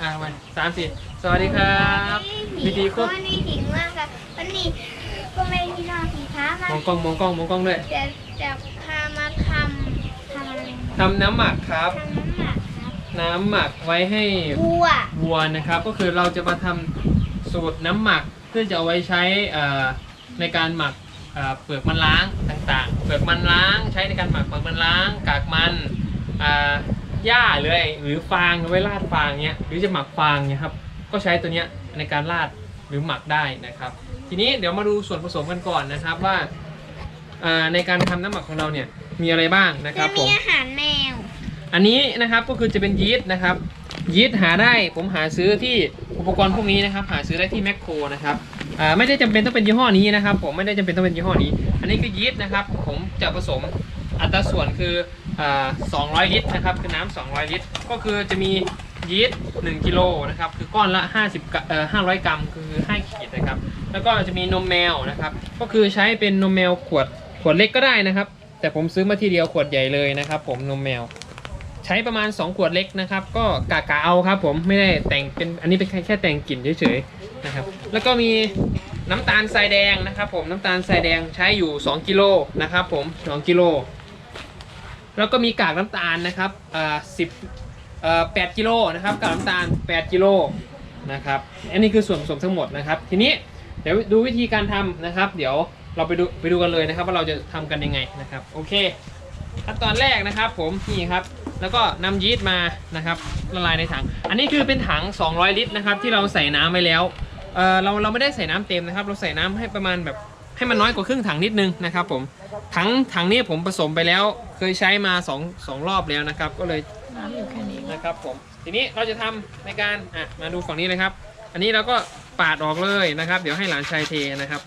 อ่ามาสามสี่สวัสดีครับวิธีควบวันนี้หิงมากค่ะวันนี้ก็ไม่ได้ที่นอนสีฟ้ามามองกล้องมองกล้องมองกล้องด้วยจะจะพามาทำทำอะไรทำน้ำหมักครับ ทำน้ำหมักครับน้ำหมักไว้ให้วัววัวนะครับ ก็คือเราจะมาทำสูตรน้ำหมักเพื่อจะเอาไว้ใช้เอ่อในการหมักเอ่อเปลือกมันล้างต่างๆ เปลือกมันล้างใช้ในการหมักเปลือกมันล้าง กากมันอ่า หญ้าหรืออะไรหรือฟางเอาไว้ราดฟางเนี้ยหรือจะหมักฟางเนี้ยครับก็ใช้ตัวเนี้ยในการราดหรือหมักได้นะครับ ทีนี้เดี๋ยวมาดูส่วนผสมกันก่อนนะครับว่าอ่าในการทำน้ำหมักของเราเนี่ยมีอะไรบ้างนะคจะรับผมีมอาหารแมว อันนี้นะครับก็คือจะเป็นยีสต์นะครับยีสต์หาได้ผมหาซื้อที่อุปกรณ์พวกนี้นะครับ หาซื้อได้ที่แมคโครนะครับอ่าไม่ได้จำเป็นต้องเป็นยี่ห้อนี้นะครับ ผมไม่ได้จำเป็นต้องเป็นยี่ห้อนี้ อันนี้คือยีสต์นะครับ ผมจะผสมอัตราส่วนคืออ่า 200 ลิตรนะครับคือน้ำ200 ลิตร ก็คือจะมียีสต์1กิโลนะครับคือก้อนละ 50เอ่อ500 กรัมคือ 5 ขีดนะครับ แล้วก็จะมีนมแมวนะครับก็คือใช้เป็นนมแมวขวดขวดเล็กก็ได้นะครับ แต่ผมซื้อมาทีเดียวขวดใหญ่เลยนะครับ ผมนมแมว ใช้ประมาณ 2 ขวดเล็กนะครับ ก็กะกะเอาครับ ผมไม่ได้แต่งเป็นอันนี้เป็นแค่แค่แต่งกลิ่นเฉยๆนะครับแล้วก็มีน้ำตาลทรายแดงนะครับ ผมน้ำตาลทรายแดงใช้อยู่ 2 กิโลนะครับ ผม 2 กิโล แล้วก็มีกากน้ำตาลนะครับอ่าสิบเอ่อแปดกิโลนะครับกากน้ำตาล 8 กิโลนะครับอันนี้คือส่วนผสมทั้งหมดนะครับ ทีนี้เดี๋ยวดูวิธีการทำนะครับ เดี๋ยวเราไปดูไปดูกันเลยนะครับ ว่าเราจะทำกันยังไงนะครับโอเคขั้นตอนแรกนะครับผมนี่ครับแล้วก็นำยีสต์มานะครับละลายในถัง อันนี้คือเป็นถัง 200 ลิตรนะครับที่เราใส่น้ำไว้แล้วเออเราเราไม่ได้ใส่น้ำเต็มนะครับ เราใส่น้ำให้ประมาณแบบ ให้มันน้อยกว่าครึ่งถังนิดนึงนะครับผมถังถังนี้ผมผสมไปแล้ว เคยใช้มา2 2รอบแล้วนะครับ ก็เลยน้ำอยู่แค่นี้นะครับผมทีนี้เราจะทำในการอะมาดูฝั่งนี้เลยครับ อันนี้เราก็ปาดออกเลยนะครับ เดี๋ยวให้หลานชายเทนะครับ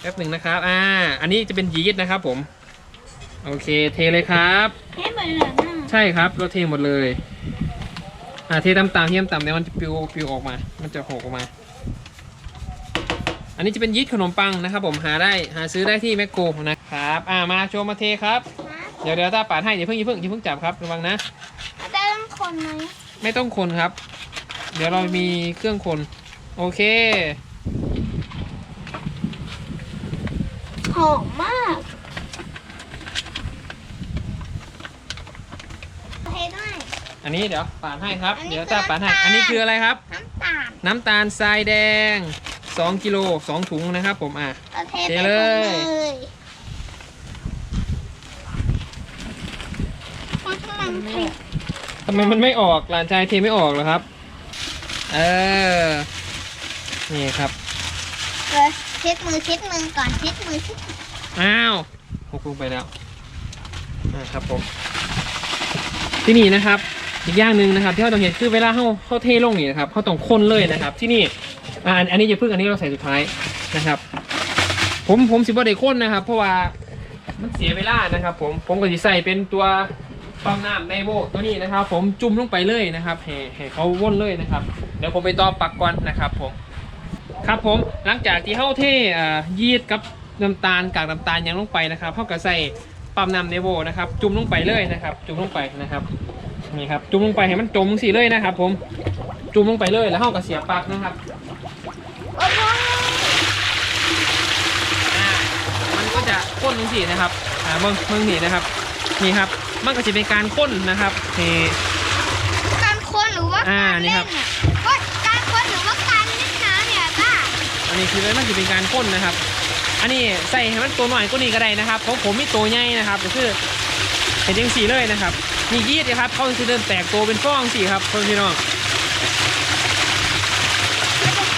แป๊บหนึ่งนะครับอ่าอันนี้จะเป็นยีสต์นะครับผมโอเคเทเลยครับให้เหมือนเหลือหน้าใช่ครับเราเทหมดเลยอ่าเทตามตามๆที่ตามๆเดี๋ยวมันจะปลิวปลิวออกมา มันจะหกออกมา อันนี้จะเป็นยีสต์ขนมปังนะครับผมหาได้หาซื้อได้ที่แมคโครนะครับอ่ามาโชว์มาเทครับ เดี๋ยวเดี๋ยวตาปาดให้อย่าเพิ่งอย่าเพิ่งอย่าเพิ่งจับครับระวังนะแล้วจะต้องคนไหมไม่ต้องคนครับ เดี๋ยวเรามีเครื่องคน โอเค หอมมากเทด้วย อันนี้เดี๋ยวปาดให้ครับ อันนี้เดี๋ยวตาปาดให้ คือน้ำตาลอันนี้คืออะไรครับ น้ำตาล น้ำตาลทรายแดง 2กิโล2ถุงนะครับผมอะเราเทเทไปหมดเลเลยยเพราะถ้ามันเททำไมมันไม่ออกหลานชายเทไม่ออกเหรอครับ เออ นี่ครับ เลยเช็ดมือเช็ดมือก่อนเช็ดมือเช็ดมืออ้าวหกลงไปแล้วนะครับผม ที่นี่นะครับ อีกอย่างหนึ่งนะครับที่เราต้องเห็นคือเวลาเขาเขาเทลงนี่นะครับเขาต้องคนเลยนะครับ ที่นี่อ่าอันอันนี้จะพึ่งอันนี้เราใส่สุดท้ายนะครับ ผมผมสิบ่ได้คนนะครับ เพราะว่ามันเสียเวลานะครับ ผมผมก็จะใส่เป็นตัวปั๊มน้ำในโบตัวนี้นะครับ ผมจุ่มลงไปเลยนะครับให้ให้เขาว่นเลยนะครับ เดี๋ยวผมไปต่อปักก่อนนะครับ ผม ครับผมหลังจากที่เข้าเท่ยีสต์กับน้ำตาลกากน้ำตาลยังลงไปนะครับเขากับใส่ปั๊มน้ำในโบนะครับ จุ่มลงไปเลยนะครับ จุ่มลงไปนะครับ นี่ครับจุ่มลงไปให้มันจมสีเลยนะครับ ผมจุ่มลงไปเลยแล้วเข้ากับเสียบปลั๊กนะครับโอ้โหอ่ามันก็จะข้นลงสีนะครับอ่าเมืองเมืองนี่นะครับ นี่ครับ มันก็จะเป็นการข้นนะครับนี่การคนหรือว่าอ่าการนี่เล่ครันบเนี่ยเฮ้ยการคนหรือว่าการเล่นน้ำเนี่ยจ้าอันนี้คือมันจะเป็นการข้นนะครับ อันนี้ใส่ให้มันตัวหน่อยก็นี่ก็ได้นะครับของผมมีตัวใหญ่นะครับก็คือเห็นยังสีเลยนะครับ นี่ยีดนะครับเขาจะเริ่มแตกตัวเป็นฟองสีครับเพื่อนพี่น้อง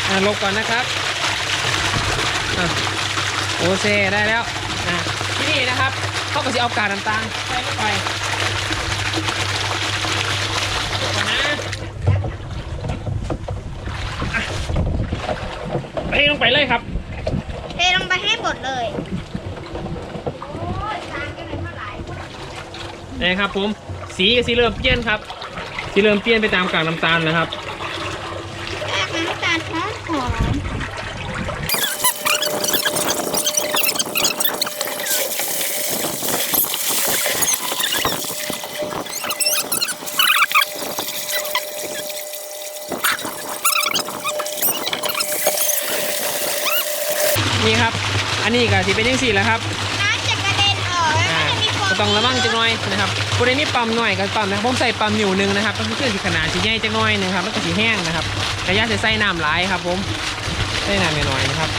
อ่าลบก่อนนะครับอะโอเซได้แล้วอะที่นี่นะครับเขาก็จะเอากากน้ำตาลใส่ลงไปลบก่อนนะอะเทลงไปเลยครับ เทลงไปให้หมดเลยโอ้ยต่างกันเลยเท่าไหร่นะครับผม สีก็สีเริ่มเปลี่ยนครับ สีเริ่มเปลี่ยนไปตามกากน้ำตาลนะครับกากน้ำตาลหอมนี่ครับ อันนี้ก็สีเป็นยังสีแล้วครับ ต้องระวังจังหน่อยนะครับผู้ใดมีปั๊มหน่อยก็ปั๊มนะผมใส่ปั๊มอยู่หนึ่งนะครับก็คือเครื่อสีขนาดสีใหญ่จังหน่อยหนึงครับแล้วก็สีแห้งนะครับระยะใส่น้ำหลายครับ ผมใส่น้ำน้อยนะครับ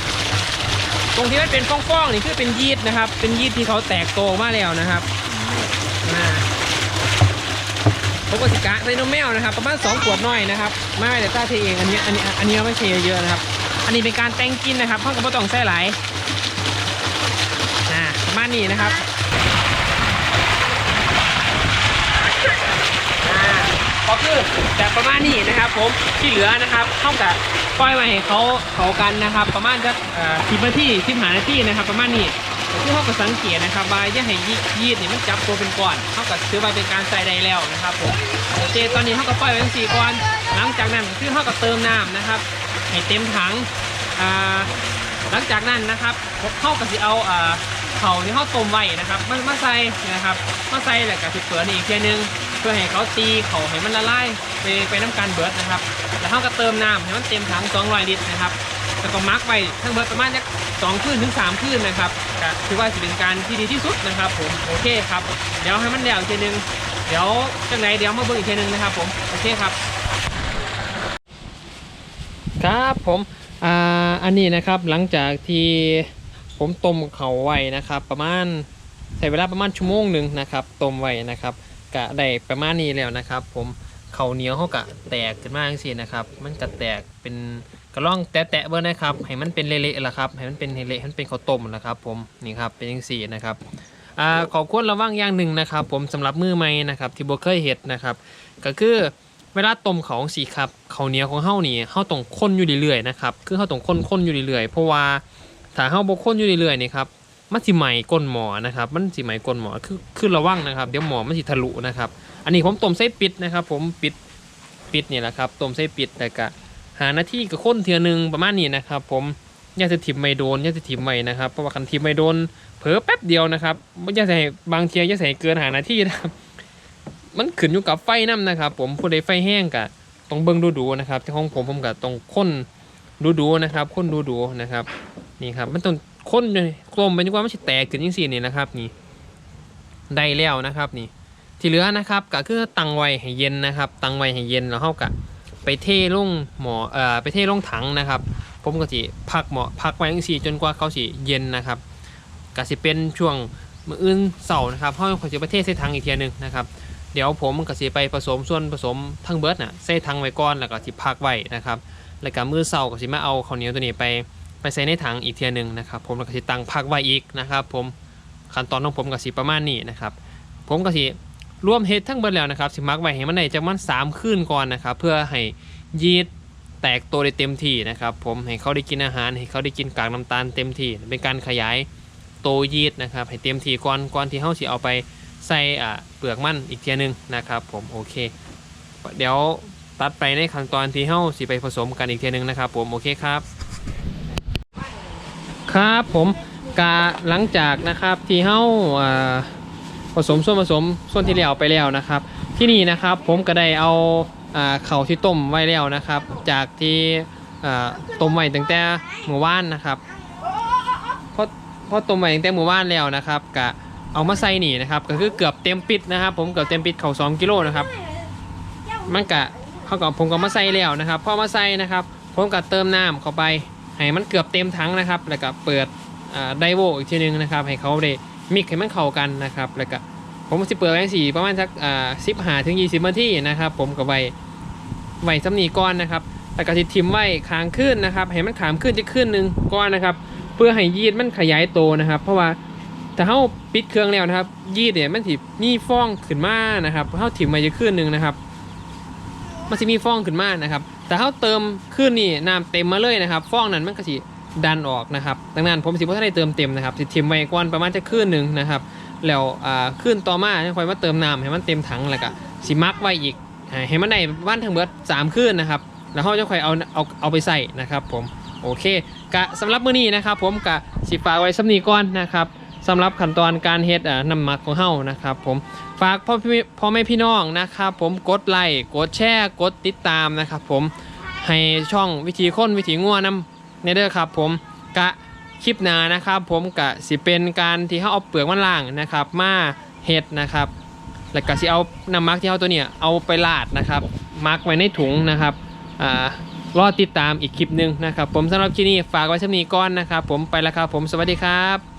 ตรงที่มันเป็นฟองๆนี่คือเป็นยีสต์นะครับ เป็นยีสต์ที่เขาแตกโตออกมาแล้วนะครับอ่าผมก็สิกะใส่นมแมวนะครับประมาณ2ขวดน้อยนะครับไม่ไม่แต่ต้าเทเองอันนี้อันนี้อันนี้ไม่เทเยอะนะครับ อันนี้เป็นการแต่งกินนะครับเพราะกับว่ต้องใส่หลายอ่าประมาณนี้นะครับ อ่าก็คือแบบประมาณนี้นะครับ ผมที่เหลือนะครับเท่ากับปล่อยไว้ให้เขาเขากันนะครับ ประมาณจะสิบนาทีสิบหานาทีนะครับ ประมาณนี้ที่เขาก็สังเกตนะครับว่าอย่าให้ยีดนี่มันจับตัวเป็นก้อนเท่ากับถือว่าเป็นการใส่ได้แล้วนะครับผมโอเคตอนนี้เขาก็ปล่อยไว้ทั้งสี่ก้อนหลังจากนั้นคือเขาก็เติมน้ำนะครับให้เต็มถังหลังจากนั้นนะครับเขาก็จะเอาอ่า เขาที่เขาต้มไว้นะครับมามาใส่นะครับมาใส่แล้วก็สิเปิดอีกทีนึง เพื่อให้เขาตีเขาให้มันละลายไปไปน้ำกันเบิร์ดนะครับ แล้วเขาก็เติมน้ำให้มันเต็มถัง200ลิตรนะครับแล้วก็มาร์กไว้ทั้งเบิร์ดประมาณสักสองคืนถึงสามคืนนะครับก็ถือว่าจะเป็นการที่ดีที่สุดนะครับ ผมโอเคครับเดี๋ยวให้มันเดี่ยวอีกทีนึงเดี๋ยวจังไหนเดี๋ยวมาเบิ่งอีกทีนึงนะครับ ผมโอเคครับ ครับผมอ่าอันนี้นะครับหลังจากที่ ผมต้มเขาไว้นะครับ ประมาณใช้เวลาประมาณชั่วโมงหนึ่งนะครับต้มไว้นะครับกะได้ประมาณนี้แล้วนะครับ ผมเขาเหนียวเขากะแตกขึ้นมาจังซี่นะครับ มันกะแตกเป็นกระล่องแตะๆเบอร์นะครับให้มันเป็นเละๆละครับให้มันเป็นเละๆให้มันเป็นข้าวต้มนะครับ ผมนี่ครับเป็นยังสี่นะครับอ่าขอควรระวังอย่างหนึ่งนะครับ ผมสำหรับมือใหม่นะครับ ที่โบเคยเห็ดนะครับ ก็คือเวลาต้มเขาสีครับเขาเหนียวของเฮานี่เฮาต้องคนอยู่เรื่อยๆนะครับคือเฮาต้องคนคนอยู่เรื่อยๆเพราะว่า ถ้าเฮาบ่คนอยู่เรื่อยๆนี่ครับมันสิไหมก้นหมอนะครับ มันสิไหมก้นหมอคือคือระวังนะครับ เดี๋ยวหมอมันสิทะลุนะครับ อันนี้ผมต้มใส่ปิดนะครับ ผมปิดปิดนี่แหละครับต้มใส่ปิดแต่ก็หาหน้าที่กับคนเทื่อหนึงประมาณนี้นะครับ ผมอย่าจะถิ่มไม่โดนอย่าจะถิ่มไม่นะครับเพราะว่าคันถิ่มไม่โดนเผลอแป๊บเดียวนะครับย่าใส่บางเทียย่าใส่เกินหาหน้าที่นะครับ มันขึ้นอยู่กับไฟน้ำนะครับ ผมผู้ใดไฟแห้งกะต้องเบิ่งดูดูนะครับที่ของผมผมกะต้องค้นดูดูนะครับค้นดูดูนะครับ นี่ครับมันต้องค้นอยู่กลมไปจนกว่ามันจะแตกขึ้นยังสี่นี่นะครับนี่ได้แล้วนะครับนี่ ที่เหลือนะครับก็คือตังไว้ให้เย็นนะครับ ตังไว้ให้เย็นแล้วเฮากะไปเทลงหมอเอ่อไปเทลงถังนะครับ ผมก็สิพักหมอพักไว้จังซี่จนกว่าเขาสิเย็นนะครับก็สิเป็นช่วงมืออื่นเสาร์นะครับเฮาก็สิไปเทใส่ถังอีกเทียหนึงนะครับเดี๋ยวผมก็สิไปผสมส่วนผสมทั้งเบิร์ดน่ะใส่ถังไว้ก่อนแล้วก็สิพักไว้นะครับแล้วก็มือเสาร์ก็สิมาเอาข้าวเหนียวตัวนี้ไป ใส่ในถังอีกเทียหนึงนะครับผมก็สิตั้งพักไว้อีกนะครับ ผมขั้นตอนของผมก็สิประมาณนี้นะครับ ผมก็สิรวมเฮ็ดทั้งเบิดแล้วนะครับสิมักไว้ให้มันได้จักมัน3คืนก่อนนะครับ เพื่อให้ยีสต์แตกตัวได้เต็มที่นะครับ ผมให้เขาได้กินอาหารให้เขาได้กินกากน้ำตาลเต็มที่เป็นการขยายโตยีสต์นะครับ ให้เต็มที่ก่อนก่อนที่เฮาสิเอาไปใส่อ่าเปลือกมันอีกเทียหนึงนะครับ ผมโอเค เดี๋ยวตัดไปในขั้นตอนที่เฮาสิไปผสมกันอีกเทียหนึงนะครับ ผมโอเคครับ ครับผมกาหลังจากนะครับที่เฮาอ่าผสมส่วนผสมส่วนที่แล้วไปแล้วนะครับ ที่นี่นะครับผมก็ได้เอาเข่าวที่ต้มไว้แล้วนะครับ จากที่ต้มไว้ตั้งแต่เมื่อวานนะครับพอพอต้มไว้ตั้งแต่เมื่อวานแล้วนะครับกะเอามาใส่นี่นะครับ ก็คือเกือบเต็มปิดนะครับ ผมเกือบเต็มปิดเขา2กิโลนะครับมันกะเขากับผมก็มาใส่แล้วนะครับพอมาใส่นะครับ ผมก็เติมน้ำเข้าไป ให้มันเกือบเต็มถังนะครับ แล้วก็เปิดไดโวอีกทีนึงนะครับ ให้เขาได้มิกให้มันเข้ากันนะครับ แล้วก็ผมจะเปิดไว้สี่ประมาณสักสิบหาถึงยี่สิบนาทีนะครับ ผมก็ไว้ไว้สำนีก้อนนะครับแล้วก็ทิทิมไว้ค้างขึ้นนะครับให้มันขามขึ้นจะขึ้นหนึ่งก้อนนะครับ เพื่อให้ยีดมันขยายโตนะครับ เพราะว่าแต่เขาปิดเครื่องแล้วนะครับ ยีดเนี่ยมันถิมีฟองขึ้นมานะครับเขาถิ่มมาจะขึ้นหนึ่งนะครับ มันจะมีฟองขึ้นมานะครับ แต่เขาเติมขึ้นนี่น้ำเต็มมาเลยนะครับฟองนั้นมันก็สิดันออกนะครับดังนั้นผมสิบ่ทันได้เติมเต็มนะครับสิถิ่มไว้ก่อนประมาณจะขึ้นหนึ่งนะครับแล้วอ่าขึ้นต่อมาให้ค่อยมาเติมน้ำให้มันเต็มถังแล้วก็สิมักไว้อีกให้ให้มันได้บ้านทั้งเบิดสามขึ้นนะครับแล้วเขาจะค่อยเอาเอาเอาไปใส่นะครับผมโอเคกะสำหรับมื้อนี้นะครับผมกะสิฝากไว้สำนีก่อนนะครับ สำหรับขั้นตอนการเฮ็ดอ่าน้ำหมักของเฮานะครับผมฝากพ่อพี่พ่อแม่พี่น้องนะครับผมกดไลค์กดแชร์กดติดตามนะครับผมให้ช่องวิธีค้นวิธีงัวนำในเด้อครับผมกะคลิปหน้านะครับผมกะสิเป็นการที่เขาเอาเปลือกมันล่างนะครับ มาเห็ดนะครับแล้วก็สิเอาน้ำมักที่เขาตัวเนี้ยเอาไปลาดนะครับมักไว้ในถุงนะครับอ่ารอติดตามอีกคลิปหนึ่งนะครับ ผมสำหรับคลิปนี้ฝากไว้สำนีก้อนนะครับ ผมไปแล้วครับผมสวัสดีครับ